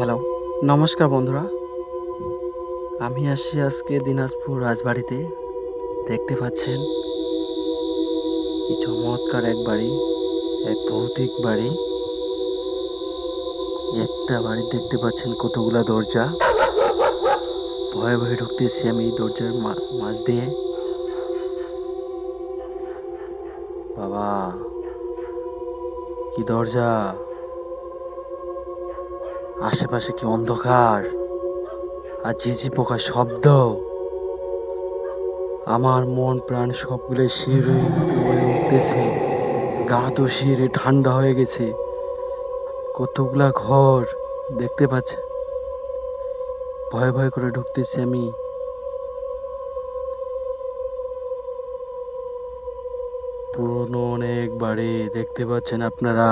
Hello. নমস্কার বন্ধুরা। আমি আসছি আজকে দিনাজপুর রাজবাড়িতে। দেখতে পাচ্ছেন? কি চমৎকার এক বাড়ি, এক ভৌতিক বাড়ি। একটা বাড়ি দেখতে পাচ্ছেন কতগুলা দরজা। ভয়ে ভয়ে ঢুকতেছি আমি এই দরজার মা- মাঝ দিয়ে। বাবা, কি দরজা? আশেপাশে কি অন্ধকার? আর ঝিঝি পোকার শব্দ। আমার মন, প্রাণ সবগুলো শিরে হয়ে উঠতেছে। গা তো শিরে ঠান্ডা হয়ে গেছে। কতগুলা ঘর দেখতে পাচ্ছে ভয় ভয় করে ঢুকতেছি আমি। পুরনো অনেক বাড়ি দেখতে পাচ্ছেন আপনারা।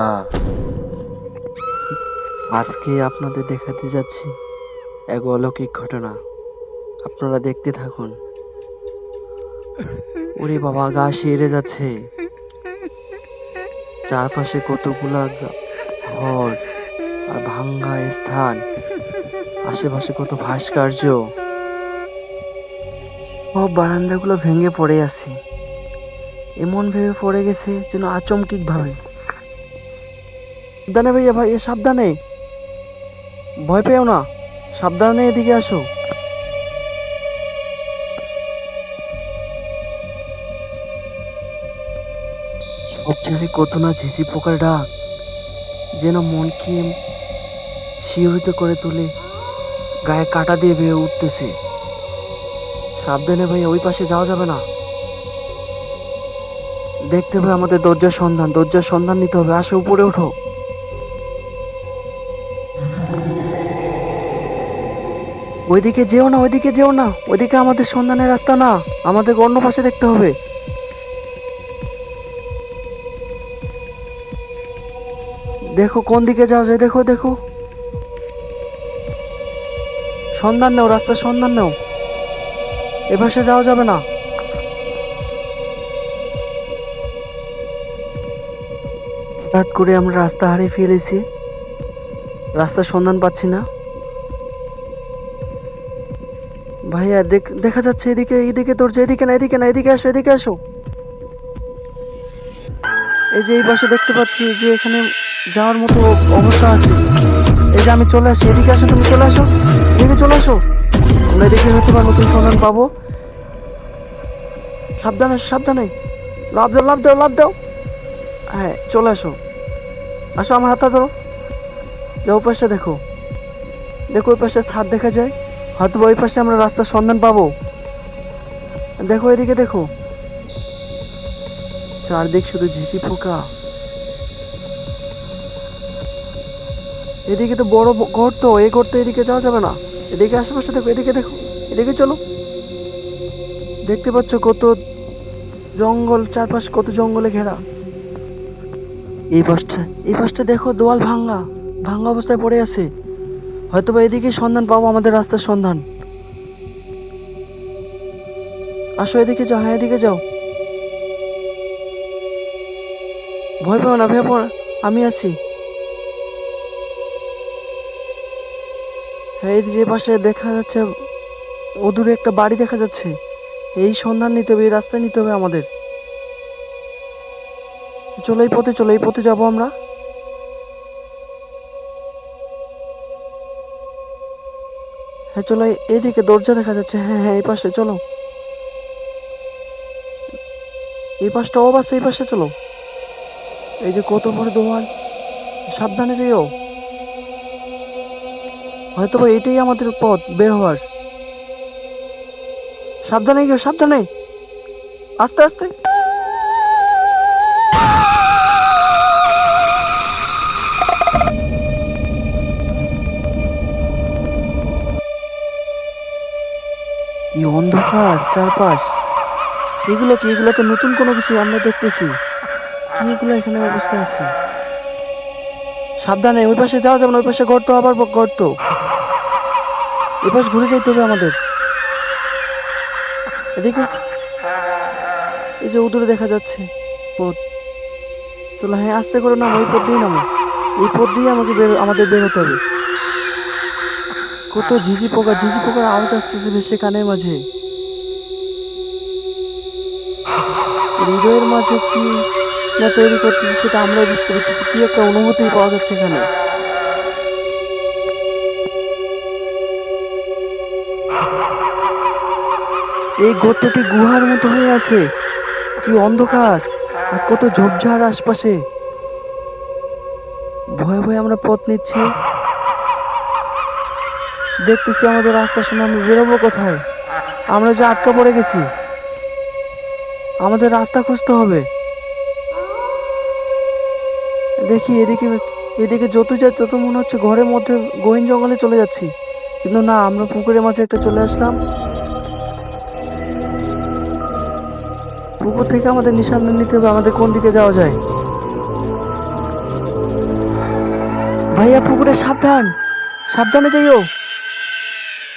আজকে আপনাদের দেখাতে যাচ্ছি এক অলৌকিক ঘটনা। আপনারা দেখতে থাকুন। ওরে বাবা, গা শিরে যাচ্ছে। চারপাশে কতগুলা ঘর আর ভাঙ্গা স্থান। আশেপাশে কত ভাস্কর্য। সব বারান্দাগুলো ভেঙে পড়ে আছে। এমন ভেবে পড়ে গেছে যেন আচমকিক ভাবে সাবধানে ভাইয়া ভাই এ সাবধানে। ভয় পেও না, সাবধানে এদিকে আসো। জায়গায় কত না ঝিঝি পোকার ডাক, যেন মনকে শিহরিত করে তোলে, গায়ে কাটা দিয়ে বেয়ে উঠতেছে। সাবধানে ভাইয়া, ওই পাশে যাওয়া যাবে না। দেখতে হবে আমাদের দরজার সন্ধান দরজার সন্ধান নিতে হবে, আসো উপরে ওঠো। ওইদিকে যেও না, ওইদিকে যেও না। ওইদিকে আমাদের সন্ধানের রাস্তা না। আমাদের অন্য পাশে দেখতে হবে। দেখো, কোন দিকে যাও যায়? দেখো দেখো। সন্ধান নেও, রাস্তার সন্ধান নেও। এ পাশে যাওয়া যাবে না। হঠাৎ করে আমরা রাস্তা হারিয়ে ফেলেছি। রাস্তার সন্ধান পাচ্ছি না। ভাইয়া, দেখ, দেখা যাচ্ছে এদিকে এদিকে তোর যে এদিকে না এদিকে না, এদিকে আসো এদিকে আসো। এই যে এই পাশে দেখতে পাচ্ছি যে এখানে যাওয়ার মতো অবস্থা আছে। এই যে আমি চলে আসি, এদিকে আসো, তুমি চলে আসো। এদিকে চলে আসো। আমরা এদিকে হয়তো বা নতুন সন্ধান পাবো। সাবধানে সাবধানে। লাভ দাও লাভ দাও লাভ দাও। হ্যাঁ চলে আসো। আসো, আমার হাতটা ধরো। যে ওই পাশে দেখো। দেখো ওই পাশে ছাদ দেখা যায়। হয়তো ওই পাশে আমরা রাস্তার সন্ধান পাবো। দেখো এদিকে দেখো। চারদিক শুধু ঝিঝি পোকা। এদিকে তো বড় ব- গর্ত এই গর্ত এদিকে যাওয়া যাবে না। এদিকে আশেপাশে দেখো, এদিকে দেখো, এদিকে চলো। দেখতে পাচ্ছ কত জঙ্গল, চারপাশ কত জঙ্গলে ঘেরা। এই পাশটা এই পাশটা দেখো দোয়াল ভাঙ্গা ভাঙ্গা অবস্থায় পড়ে আছে। হয়তো বা এদিকে সন্ধান পাবো, আমাদের রাস্তার সন্ধান। আসো এদিকে যাও হ্যাঁ এদিকে যাও। ভয় পাও না, ভয় পাও আমি আছি। হ্যাঁ এই যে পাশে দেখা যাচ্ছে অদূরে একটা বাড়ি দেখা যাচ্ছে। এই সন্ধান নিতে হবে, এই রাস্তায় নিতে হবে আমাদের। চলো এই পথে, চলো এই পথে যাব আমরা। হ্যাঁ চলো, এই- এইদিকে দরজা দেখা যাচ্ছে। হ্যাঁ হ্যাঁ এই পাশে, চলো। এই পাশটা ও বাস এই পাশে চলো। এই যে কত বড় দোয়াল সাবধানে যেও। হয়তো এটাই আমাদের পথ বের হওয়ার। সাবধানে গিয়ে, সাবধানে। আস্তে আস্তে। কি অন্ধকার চারপাশ। এগুলো কি? এগুলো তো নতুন কোনো কিছু, আমরা দেখতেছি। কি এগুলো এখানে অবস্থা আছে? সাবধানে, ওই পাশে যাওয়া যাবে না ওই পাশে গর্ত, আবার গর্ত। এই পাশ ঘুরে যাইতে হবে আমাদের। এদিকে এই যে উদূরে দেখা যাচ্ছে পথ। চলো হ্যাঁ আস্তে করে নামো ওই পথ দিয়ে নামো। এই পথ দিয়ে আমাকে আমাদের বের হতে হবে। কত ঝিঝি পোকা, ঝিঝি পোকার আওয়াজ আসতেছে বেশি কানের মাঝে। হৃদয়ের মাঝে কি না তৈরি করতেছে সেটা আমরাই বুঝতে পারতেছি, কি একটা অনুভূতি পাওয়া যাচ্ছে এখানে। এই গর্তটি গুহার মতো হয়ে আছে, কি অন্ধকার, আর কত ঝোপঝাড় আশপাশে। ভয়ে ভয়ে আমরা পথ নিচ্ছি। দেখতেছি আমাদের রাস্তা শুনে আমরা বেরোবো কোথায়? আমরা যে আটকা পড়ে গেছি। আমাদের রাস্তা খুঁজতে হবে। দেখি এদিকে এদিকে যত যাই, তত মনে হচ্ছে ঘরের মধ্যে গহীন জঙ্গলে চলে যাচ্ছি। কিন্তু না, আমরা পুকুরের মাঝে একটা চলে আসলাম। পুকুর থেকে আমাদের নিশানা নিতে হবে, আমাদের কোন দিকে যাওয়া যায়? ভাইয়া, পুকুরে সাবধান। সাবধানে যাইও।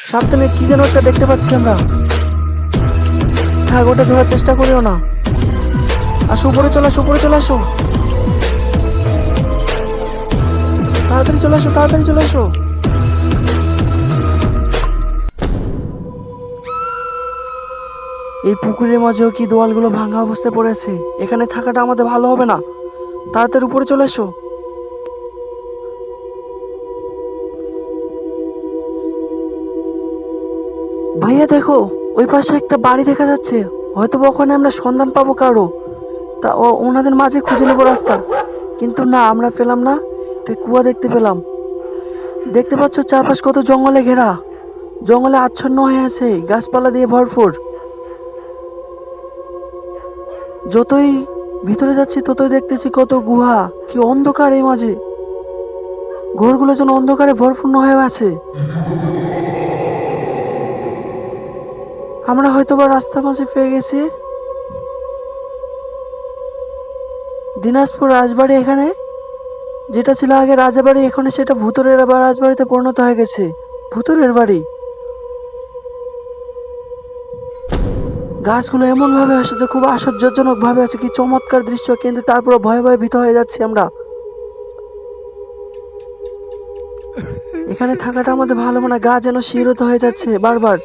সাবধানে কি যেন একটা দেখতে পাচ্ছি আমরা। থাক ওটা ধরার চেষ্টা করিও না। আসো, উপরে চলে আসো, উপরে চলে আসো। তাড়াতাড়ি চলে আসো, তাড়াতাড়ি চলে আসো। এই পুকুরের মাঝেও কি দেওয়ালগুলো ভাঙা অবস্থায় পড়েছে? এখানে থাকাটা আমাদের ভালো হবে না। তাড়াতাড়ি উপরে চলে এসো ভাইয়া, দেখো, ওই পাশে একটা বাড়ি দেখা যাচ্ছে। হয়তো ওখানে আমরা সন্ধান পাবো কারও। তা ও ওনাদের মাঝে খুঁজে নেব রাস্তা। কিন্তু না, আমরা পেলাম না। একটা কুয়া দেখতে পেলাম। দেখতে পাচ্ছ চারপাশ কত জঙ্গলে ঘেরা। জঙ্গলে আচ্ছন্ন হয়ে আছে, গাছপালা দিয়ে ভরপুর। যতই ভিতরে যাচ্ছি, ততই দেখতেছি কত গুহা। কি অন্ধকার এই মাঝে। ঘরগুলো যেন অন্ধকারে ভরপূর্ণ হয়ে আছে। আমরা হয়তো বা রাস্তার মাঝে পেয়ে গেছি। দিনাজপুর রাজবাড়ি এখানে, যেটা ছিল আগে রাজাবাড়ি, এখন সেটা ভূতরের আবার রাজবাড়িতে পরিণত হয়ে গেছে। ভূতরের বাড়ি। গাছগুলো এমন ভাবে আসে যে খুব আশ্চর্যজনক ভাবে আছে, কি চমৎকার দৃশ্য, কিন্তু তারপরে ভয়ে ভয়ে ভীত হয়ে যাচ্ছি আমরা। এখানে থাকাটা আমাদের ভালো মনে গা যেন শিরত হয়ে যাচ্ছে বারবার।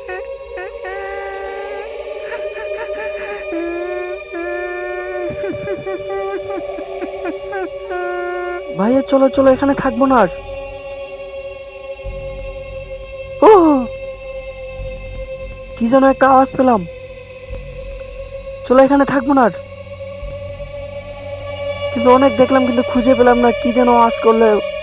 ভাইয়া, চলো চলো, এখানে থাকব না আর। ও কি যেন একটা আওয়াজ পেলাম। চলো, এখানে থাকব না আর। কিন্তু অনেক দেখলাম, কিন্তু খুঁজে পেলাম না কি যেন আওয়াজ করলে।